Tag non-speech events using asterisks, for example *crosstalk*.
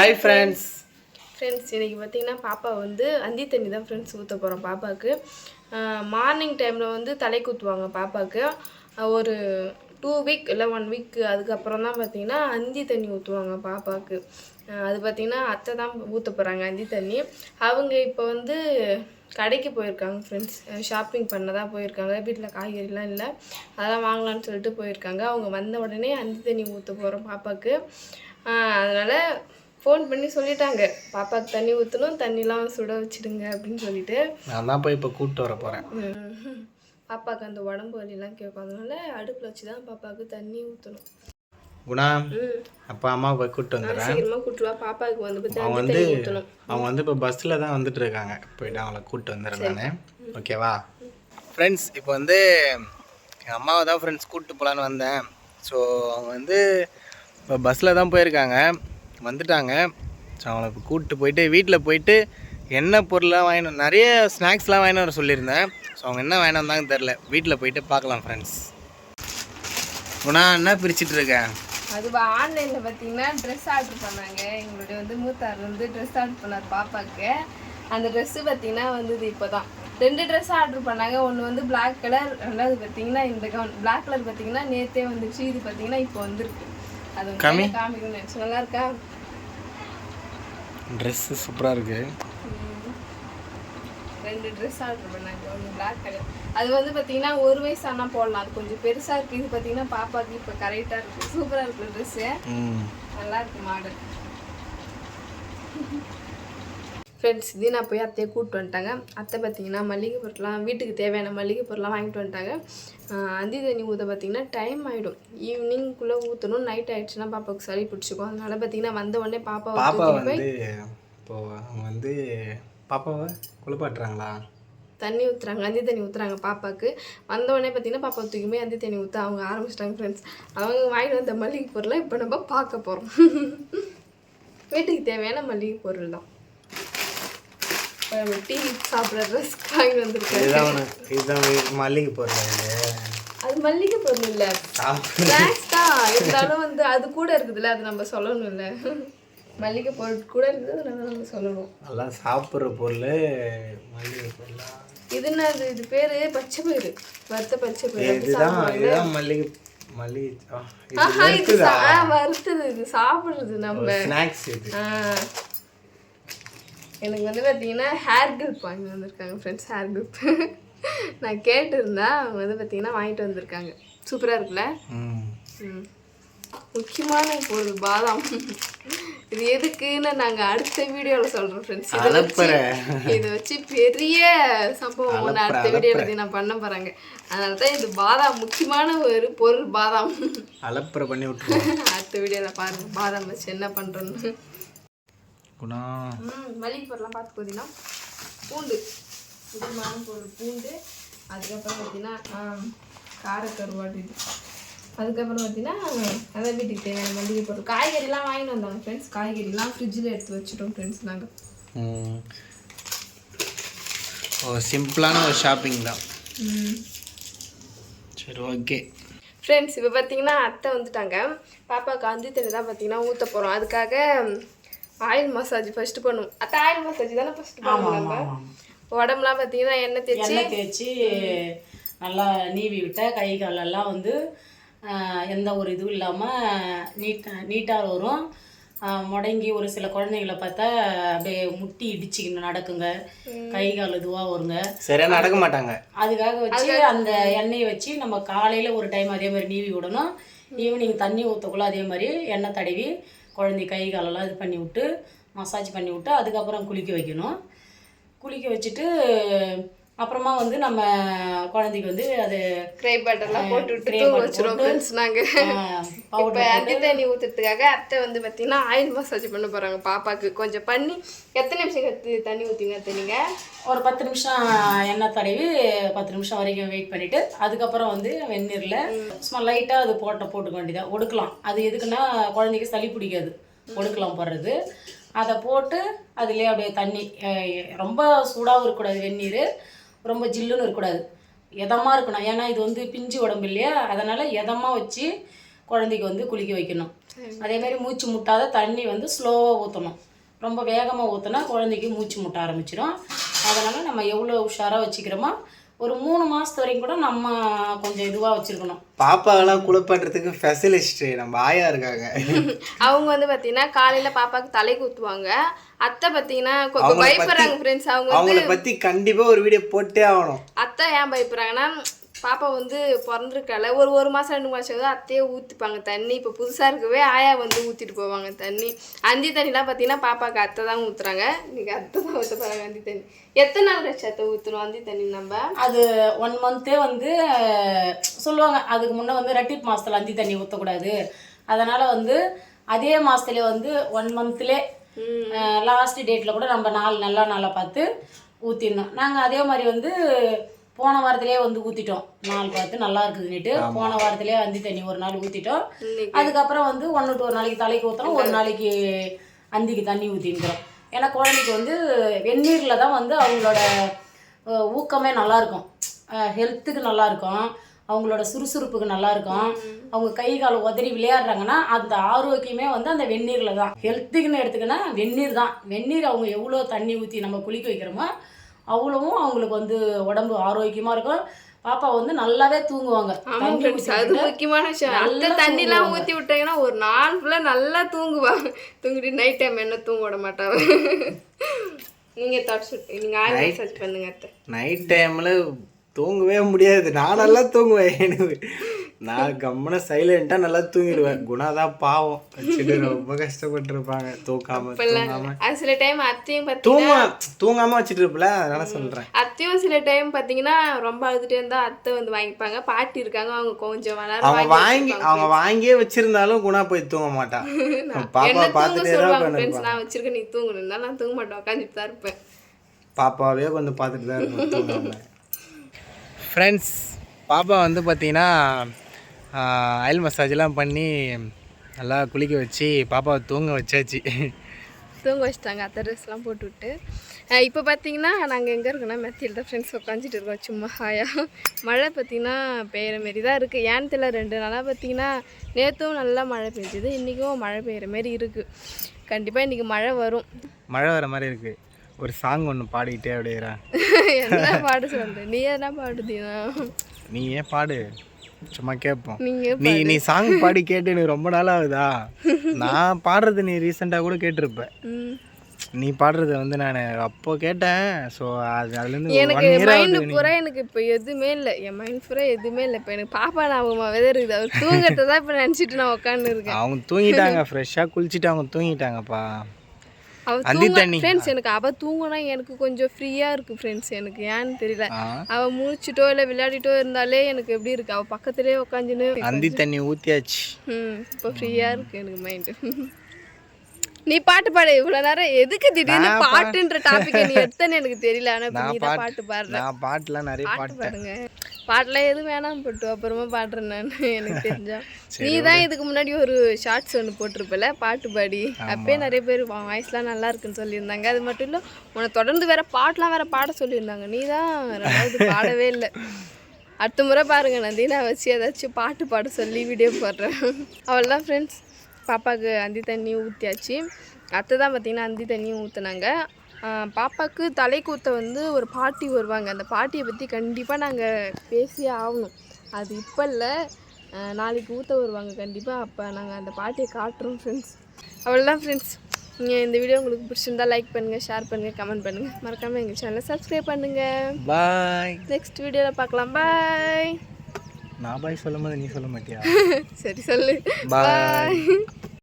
Hi friends friends இன்றைக்கி பார்த்தீங்கன்னா பாப்பா வந்து அந்தி தண்ணி தான் ஃப்ரெண்ட்ஸ் ஊற்ற போகிறோம் பாப்பாவுக்கு மார்னிங் டைமில் வந்து தலை ஊற்றுவாங்க பாப்பாவுக்கு ஒரு டூ வீக் இல்லை ஒன் வீக் அதுக்கப்புறம் தான் பார்த்தீங்கன்னா அந்தி தண்ணி ஊற்றுவாங்க பாப்பாவுக்கு அது பார்த்தீங்கன்னா அத்தை தான் ஊற்ற போகிறாங்க அந்தி தண்ணி. அவங்க இப்போ வந்து கடைக்கு போயிருக்காங்க ஃப்ரெண்ட்ஸ் ஷாப்பிங் பண்ண தான் போயிருக்காங்க. வீட்டில் காய்கறிலாம் இல்லை. அதெல்லாம் வாங்கலாம்னு சொல்லிட்டு போயிருக்காங்க. அவங்க வந்த உடனே அந்தி தண்ணி ஊற்ற போகிறோம் பாப்பாவுக்கு அதனால ஃபோன் பண்ணி சொல்லிட்டாங்க. பாப்பாவுக்கு தண்ணி ஊற்றணும் தண்ணிலாம் சுட வச்சிடுங்க அப்படின்னு சொல்லிட்டு. நான் தான் போய் இப்போ கூப்பிட்டு வர போகிறேன் பாப்பாவுக்கு அந்த உடம்பு வலிலாம் கேட்கும் அதனால அடுப்பில் வச்சு தான் பாப்பாவுக்கு தண்ணி ஊற்றணும் குணா அப்பா அம்மா போய் கூப்பிட்டு வந்துடுறேன். சீக்கிரமாக கூட்டுவா பாப்பாவுக்கு வந்து அவங்க வந்து அவங்க வந்து இப்போ பஸ்ஸில் தான் வந்துட்டு இருக்காங்க. போயிட்டு அவங்கள கூப்பிட்டு வந்துடுறேன் நான். ஓகேவா ஃப்ரெண்ட்ஸ் இப்போ வந்து எங்கள் அம்மாவை தான் ஃப்ரெண்ட்ஸ் கூப்பிட்டு போகலான்னு வந்தேன். ஸோ அவங்க வந்து இப்போ பஸ்ஸில் தான் போயிருக்காங்க. வந்துட்டாங்க. ஸோ அவங்கள கூப்பிட்டு போயிட்டு வீட்டில் போயிட்டு என்ன பொருள்லாம் வாங்கிட்டு நிறைய ஸ்நாக்ஸ்லாம் வாங்கிட்டு வர சொல்லியிருந்தேன். ஸோ அவங்க என்ன வாங்கிட்டு வந்தாங்கன்னு தெரில வீட்டில் போயிட்டு பார்க்கலாம் ஃப்ரெண்ட்ஸ் குணா என்ன பிரிச்சுட்டு இருக்கேன் அது ஆன்லைனில் பார்த்தீங்கன்னா ட்ரெஸ் ஆர்டர் பண்ணாங்க. எங்களுடைய வந்து மூத்தார் வந்து ட்ரெஸ் ஆர்டர் பண்ணார் பாப்பாவுக்கு அந்த ட்ரெஸ்ஸு பார்த்தீங்கன்னா வந்தது இப்போ தான் ரெண்டு ட்ரெஸ் ஆர்டர் பண்ணாங்க. ஒன்று வந்து Black கலர் ரெண்டாவது பார்த்தீங்கன்னா இந்த கவுன் Black கலர் பார்த்தீங்கன்னா நேற்றே வந்துச்சு. இது பார்த்தீங்கன்னா இப்போ வந்திருக்கு. அது காமிக்கணும்னு. நல்லா இருக்கா? ட்ரெஸ்ஸு சூப்பராக இருக்குது. ரெண்டு ட்ரெஸ் ஆர்டர் பண்ணாங்க. ஒன்று Black கலர் அது வந்து பார்த்தீங்கன்னா ஒரு வயசு ஆனால் போடலாம். அது கொஞ்சம் பெருசாக இருக்குது இது பார்த்தீங்கன்னா பாப்பாவுக்கு இப்போ கரெக்டாக இருக்குது சூப்பராக இருக்குது ட்ரெஸ்ஸு நல்லா இருக்கு மாடல் ஃப்ரெண்ட்ஸ் இது நான் போய் அத்தையை கூப்பிட்டு வந்துட்டாங்க. அத்தை பார்த்தீங்கன்னா மல்லிகை பொருட்லாம் வீட்டுக்கு தேவையான மல்லிகை பொருட்லாம் வாங்கிட்டு வந்துட்டாங்க. அந்தி தண்ணி ஊற்ற பார்த்தீங்கன்னா டைம் ஆகிடும் ஈவினிங்குள்ளே ஊற்றணும் நைட் ஆயிடுச்சுன்னா பாப்பாவுக்கு சளி பிடிச்சிக்கும். அதனால பார்த்தீங்கன்னா வந்த உடனே பாப்பாவை பாப்பா போய் வந்து இப்போ அவங்க வந்து பாப்பாவை குளிப்பாட்டுறாங்களா? தண்ணி ஊற்றுறாங்க அந்தி தண்ணி ஊற்றுறாங்க பாப்பாவுக்கு. வந்த உடனே பார்த்தீங்கன்னா பாப்பா தூக்கி போய் அந்தி தண்ணி ஊற்ற அவங்க ஆரம்பிச்சிட்டாங்க ஃப்ரெண்ட்ஸ் அவங்க வாங்கிட்டு வந்த மல்லிகை பொருளை இப்போ நம்ம பார்க்க போகிறோம் *laughs* வீட்டுக்கு தேவையான மல்லிகை பொருள் தான் டீ சாப்பிட்ற ட்ரெஸ் வாங்கிட்டு வந்திருக்காங்க இதுதான் இதுதான் மல்லிகை பொருள் அது. மல்லிகை பொருள் இல்லை. ஸ்நாக்ஸ் தான். இருந்தாலும் வந்து அது கூட இருக்குதுல்ல அது நம்ம சொல்லணும்ல. மல்லிகை பொருள் கூட இருக்குது அதனால நம்ம சொல்லணும். நல்லா சாப்பிட்ற பொருள் மல்லிகை பொருளா? இது என்னது? இது பேர் பச்சை பயிறு. வறுத்த பச்சை பயிறு. இதுதான். இதுதான் மல்லிகை மல்லிகை வறுத்தது? இது சாப்பிடுறது நம்ம. ஸ்நாக்ஸ். எனக்கு வந்து பார்த்தீங்கன்னா ஹேர் கில்ப் வாங்கி வந்திருக்காங்க ஃப்ரெண்ட்ஸ் ஹேர் கில்ப் நான் கேட்டிருந்தேன் அவங்க வந்து பார்த்தீங்கன்னா வாங்கிட்டு வந்திருக்காங்க. சூப்பராக இருக்குல்ல. முக்கியமான பொருள் பாதாம். *laughs* இது எதுக்குன்னு நாங்கள் அடுத்த வீடியோவில் சொல்கிறோம் ஃப்ரெண்ட்ஸ் இதை வச்சு. இதை வச்சு பெரிய சம்பவம் ஒன்று அடுத்த வீடியோவில் நான் பண்ண போகிறாங்க அதனால தான் இது பாதாம் முக்கியமான ஒரு பொருள் பாதாம். அலப்பறை பண்ணி *laughs* விட்டுருவோம். அடுத்த வீடியோவில் பாருங்க பாதாம் வச்சு என்ன பண்ணுறோன்னு குணா ம் மளிகை பொருள்லாம் பார்த்து போதீங்கன்னா பூண்டு. முக்கியமான பொருள் பூண்டு. அதுக்கப்புறம் பார்த்தீங்கன்னா காரக்கருவாடு இது. அதுக்கப்புறம் பார்த்தீங்கன்னா அதான் வீட்டுக்கு தேவையான மளிகை பொருள். காய்கறிலாம் வாங்கிட்டு வந்தாங்க ஃப்ரெண்ட்ஸ் காய்கறிலாம் ஃப்ரிட்ஜில் எடுத்து வச்சுட்டோம் ஃப்ரெண்ட்ஸ் நாங்கள் ஓ சிம்பிளான ஒரு ஷாப்பிங் தான். சரி ஓகே ஃப்ரெண்ட்ஸ் இப்போ பார்த்தீங்கன்னா அத்தை வந்துட்டாங்க. பாப்பாவுக்கு அந்தி தண்ணி தான் பார்த்தீங்கன்னா ஊற்ற போகிறோம் அதுக்காக ஆயில் மசாஜ் ஃபர்ஸ்ட் பண்ணுவோம் அத்தை ஆயில் மசாஜ் தானே ஃபர்ஸ்ட் பண்ணுவோம் நம்ம? உடம்புலாம் பார்த்தீங்கன்னா எண்ணெய் தேய்ச்சி எண்ணெய் தேய்ச்சி நல்லா நீவி விட்ட கை காலெல்லாம் வந்து எந்த ஒரு இதுவும் இல்லாமல் நீட்டாக நீட்டாக வரும். முடங்கி ஒரு சில குழந்தைங்கள பார்த்தா அப்படியே முட்டி இடிச்சுக்கின்னு நடக்குங்க. கை கால் இதுவாக வருங்க. சரியா நடக்க மாட்டாங்க. அதுக்காக வச்சு அந்த எண்ணெயை வச்சு நம்ம காலையில் ஒரு டைம் அதே மாதிரி நீவி விடணும். ஈவினிங் தண்ணி ஊற்றக்குள்ள அதே மாதிரி எண்ணெய் தடவி குழந்தை கை காலெல்லாம் இது பண்ணி விட்டு மசாஜ் பண்ணி விட்டு அதுக்கப்புறம் குளிக்க வைக்கணும். குளிக்க வச்சுட்டு அப்புறமா வந்து நம்ம குழந்தைக்கு வந்து அது கிரே பட்டர்லாம் போட்டு விட்டு போட்டு, ஃப்ரெண்ட்ஸ் நாங்கள் இப்போ அந்தி தண்ணி ஊற்றுறதுக்காக அத்தை வந்து பார்த்தீங்கன்னா ஆயில் மசாஜ் பண்ண போகிறாங்க பாப்பாக்கு. கொஞ்சம் பண்ணி எத்தனை நிமிஷம் தண்ணி ஊற்றிங்க அத்தை நீங்கள் ஒரு பத்து நிமிஷம் எண்ணெய் தடவி பத்து நிமிஷம் வரைக்கும் வெயிட் பண்ணிட்டு அதுக்கப்புறம் வந்து வெந்நீரில் சும்மா லைட்டாக அது போட்ட போட்டுக்க வேண்டியதான் ஒடுக்கலாம். அது எதுக்குன்னா குழந்தைக்கு சளி பிடிக்காது. ஒடுக்கலாம் போடுறது. அதை போட்டு அதுலேயே அப்படியே தண்ணி ரொம்ப சூடாகவும் இருக்கக்கூடாது வெந்நீர். ரொம்ப ஜில்லுன்னு இருக்கக்கூடாது. எதமாக இருக்கணும்? ஏன்னா இது வந்து பிஞ்சு உடம்பு இல்லையா? அதனால் எதமாக வச்சு குழந்தைக்கு வந்து குளிக்க வைக்கணும். அதே மாதிரி மூச்சு முட்டாத தண்ணி வந்து ஸ்லோவாக ஊற்றணும் ரொம்ப வேகமாக ஊற்றினா குழந்தைக்கு மூச்சு முட்ட ஆரம்பிச்சிடும் அதனால் நம்ம எவ்வளோ உஷாராக வச்சுக்கிறோமோ ஒரு மூணு மாதத்து வரைக்கும் கூட நம்ம கொஞ்சம் இதுவாக வச்சுருக்கணும். பாப்பாவெல்லாம் குளிப்பாட்டுறதுக்கு ஸ்பெஷலிஸ்ட் நம்ம ஆயா இருக்காங்க அவங்க வந்து பார்த்தீங்கன்னா காலையில் பாப்பாவுக்கு தலை ஊற்றுவாங்க அத்தை பார்த்தீங்கன்னா கொஞ்சம் பயப்படுறாங்க ஃப்ரெண்ட்ஸ் அவங்க வந்து அவங்கள பத்தி கண்டிப்பா ஒரு வீடியோ போட்டே ஆகணும். அத்தை ஏன் பயப்படுறாங்கன்னா பாப்பா வந்து பிறந்திருக்கால ஒரு ஒரு மாதம் ரெண்டு மாதம் ஆகுது. அத்தையே ஊற்றிப்பாங்க தண்ணி. இப்போ புதுசாக இருக்கவே ஆயா வந்து ஊற்றிட்டு போவாங்க தண்ணி. அந்தி தண்ணிலாம் பார்த்தீங்கன்னா பாப்பாவுக்கு அத்தை தான் ஊற்றுறாங்க இன்னைக்கு அத்தை தான் ஊற்ற போகிறாங்க அந்தி தண்ணி. எத்தனை நாள் கழிச்சு அத்தை ஊற்றணும் அந்தி தண்ணி நம்ம? அது ஒன் மந்த்தே வந்து சொல்லுவாங்க. அதுக்கு முன்னே வந்து ரெட்டிப் மாதத்தில் அந்தி தண்ணி ஊற்றக்கூடாது அதனால் வந்து அதே மாதத்துலேயே வந்து ஒன் மந்த்லே லாஸ்ட் டேட்டில் கூட நம்ம நாள் நல்ல நாளாக பார்த்து ஊற்றிடணும் நாங்கள் அதே மாதிரி வந்து போன வாரத்திலே வந்து ஊற்றிட்டோம் நாள் பார்த்து நல்லா இருக்குதுன்னுட்டு போன வாரத்திலே அந்தி தண்ணி ஒரு நாள் ஊற்றிட்டோம் இன்னைக்கு அதுக்கப்புறம் வந்து ஒன்று டு ஒரு நாளைக்கு தலைக்கு ஊற்றுறோம் ஒரு நாளைக்கு அந்திக்கு தண்ணி ஊற்றிக்கிறோம் ஏன்னா குழந்தைக்கு வந்து வெந்நீரில் தான் வந்து அவங்களோட ஊக்கமே நல்லாயிருக்கும் ஹெல்த்துக்கு நல்லாயிருக்கும் அவங்களோட சுறுசுறுப்புக்கு நல்லா இருக்கும். அவங்க கை கால் உதறி விளையாடுறாங்கன்னா அந்த ஆரோக்கியமே வந்து அந்த வெந்நீரில் தான். ஹெல்த்துக்குன்னு எடுத்துக்கினா வெந்நீர் தான். வெந்நீர் அவங்க எவ்வளோ தண்ணி ஊற்றி நம்ம குளிக்க வைக்கிறோமோ அவ்வளவும் அவங்களுக்கு வந்து உடம்பு ஆரோக்கியமாக இருக்கும். பாப்பா வந்து நல்லாவே தூங்குவாங்க. அது முக்கியமான விஷயம். நல்லா தண்ணிலாம். ஊற்றி விட்டாங்கன்னா ஒரு நாள் ஃபுல்லாக நல்லா தூங்குவாங்க தூங்கிட்டு நைட் டைம் என்ன தூங்க விட மாட்டாங்க நீங்கள் தட்ஸ் நீங்கள் ஆயில் சர்ச் பண்ணுங்க அத்தை. நைட் டைம்ல தூங்கவே முடியாது. நான் நல்லா தூங்குவேன் எனக்கு. நான் கம்மன சைலண்டா நல்லா தூங்கிடுவேன். குணா தான் பாவம். வச்சுட்டு ரொம்ப கஷ்டப்பட்டிருப்பாங்க. தூக்காம தூங்காம. அது சில டைம் அத்தையும் தூங்க தூங்காம வச்சுட்டு இருப்பல அதனால சொல்றேன். அத்தையும் சில டைம் பார்த்தீங்கன்னா ரொம்ப அழுதுட்டே இருந்தா அத்தை வந்து வாங்கிப்பாங்க. பாட்டி இருக்காங்க அவங்க கொஞ்சம் அவங்க வாங்கி வாங்கி அவங்க வாங்கியே வச்சிருந்தாலும் குணா போய் தூங்க மாட்டான் *laughs* பாப்பா பார்த்துட்டே தான் நான் வச்சிருக்கேன் நீ தூங்கணும்னா நான் தூங்க மாட்டேன் உட்காந்துட்டு தான் இருப்பேன். பாப்பாவே கொஞ்சம் பார்த்துட்டு தான் தூங்காம. ஃப்ரெண்ட்ஸ் பாப்பா வந்து பார்த்தீங்கன்னா ஆயில் மசாஜ்லாம் பண்ணி நல்லா குளிக்க வச்சு பாப்பாவை தூங்க வச்சாச்சு. தூங்க வச்சிட்டாங்க அத்தை ட்ரெஸ்லாம் போட்டு விட்டு இப்போ பார்த்தீங்கன்னா நாங்கள் எங்கே இருக்கோம்னா மெத்தியில் தான் ஃப்ரெண்ட்ஸ் உட்காந்துட்டு இருக்கோம் சும்மா ஹாயா. மழை பார்த்தீங்கன்னா பெய்கிற மாரி தான் இருக்குது ஏன்னு தெரியல ரெண்டு நாளாக பார்த்தீங்கன்னா நேற்றும் நல்லா மழை பெஞ்சுது இன்றைக்கும் மழை பெய்கிற மாரி இருக்குது கண்டிப்பாக இன்றைக்கி மழை வரும். மழை வர மாதிரி இருக்கு. ஒரு சாங் ஒன்று பாடிக்கிட்டே அப்படியே *laughs* என்ன பாடு சொல்கிறேன் நீ எதனா பாடுதீனா நீ ஏன் பாடு? சும்மா கேட்போம். நீ நீ சாங் பாடி கேட்டு எனக்கு ரொம்ப நாள் ஆகுதா? நான் பாடுறது நீ ரீசெண்டாக கூட கேட்டிருப்ப. ம். நீ பாடுறது வந்து நான் அப்போ கேட்டேன். ஸோ அது அதுலேருந்து எனக்கு மைண்டு பூரா எனக்கு இப்போ எதுவுமே இல்லை. என் மைண்ட் பூரா எதுவுமே இல்லை. இப்போ எனக்கு பாப்பா ஞாபகமாகவே இருக்குது அவர் தூங்கத்தை தான் இப்போ நினச்சிட்டு நான் உட்காந்து இருக்கேன் அவங்க தூங்கிட்டாங்க. ஃப்ரெஷ்ஷாக குளிச்சுட்டு அவங்க தூங்கிட்டாங்கப்பா. அந்தி தண்ணி. ஃப்ரெண்ட்ஸ் எனக்கு அவ தூங்கினா எனக்கு கொஞ்சம் ஃப்ரீயாக இருக்குது ஃப்ரெண்ட்ஸ் எனக்கு. ஏன்னு தெரியல. அவ முழிச்சிட்டோ இல்லை விளையாடிட்டோ இருந்தாலே எனக்கு எப்படி இருக்கு? அவ பக்கத்துலேயே உட்காந்துன்னு அந்தி தண்ணி ஊற்றியாச்சு ம் இப்போ ஃப்ரீயாக இருக்கு எனக்கு மைண்டு நீ பாட்டு பாடு இவ்வளோ நேரம் எதுக்கு திடீர்னு பாட்டுன்ற டாபிக் நீ எடுத்தேன்னு எனக்கு தெரியல. ஆனால் இப்போ நீ தான் பாட்டு பாடுற. நான் பாட்டுலாம் நிறைய பாட்டு பாடுங்க. பாட்டெலாம் எதுவும் வேணாம் போட்டு அப்புறமா பாடுறேன் நான் எனக்கு *laughs* தெரிஞ்சா. நீ தான் இதுக்கு முன்னாடி ஒரு ஷார்ட்ஸ் ஒன்று போட்டிருப்பல பாட்டு பாடி. அப்பயே நிறைய பேர் வாய்ஸ்லாம் நல்லா இருக்குன்னு சொல்லியிருந்தாங்க. அது மட்டும் இல்லை உன்னை தொடர்ந்து வேற பாட்டெலாம் வேற பாட சொல்லியிருந்தாங்க. நீ தான் ரெண்டாவது பாடவே இல்லை. அடுத்த முறை பாருங்க நந்தினா வச்சு ஏதாச்சும் பாட்டு பாட சொல்லி வீடியோ போடுறேன். அவள்தான் ஃப்ரெண்ட்ஸ் பாப்பாவுக்கு அந்தி தண்ணி ஊற்றியாச்சு அத்தை தான் பார்த்தீங்கன்னா அந்தி தண்ணியும் ஊற்றுனாங்க பாப்பாவுக்கு தலைக்கூத்த வந்து ஒரு பாட்டி வருவாங்க. அந்த பாட்டியை பற்றி கண்டிப்பாக நாங்கள் பேசியே ஆகணும். அது இப்போ இல்லை நாளைக்கு ஊற்ற வருவாங்க கண்டிப்பாக அப்போ நாங்கள் அந்த பாட்டியை காட்டுறோம் ஃப்ரெண்ட்ஸ் அவ்வளோதான் ஃப்ரெண்ட்ஸ் நீங்கள் இந்த வீடியோ உங்களுக்கு பிடிச்சிருந்தா லைக் பண்ணுங்கள் ஷேர் பண்ணுங்கள் கமெண்ட் பண்ணுங்கள் மறக்காமல் எங்கள் சேனலை சப்ஸ்கிரைப் பண்ணுங்கள் பாய் நெக்ஸ்ட் வீடியோவில் பார்க்கலாம். பாய் நான் பாய் சொல்லும் போது நீ சொல்ல மாட்டியா? *laughs* சரி சொல்லு. பாய்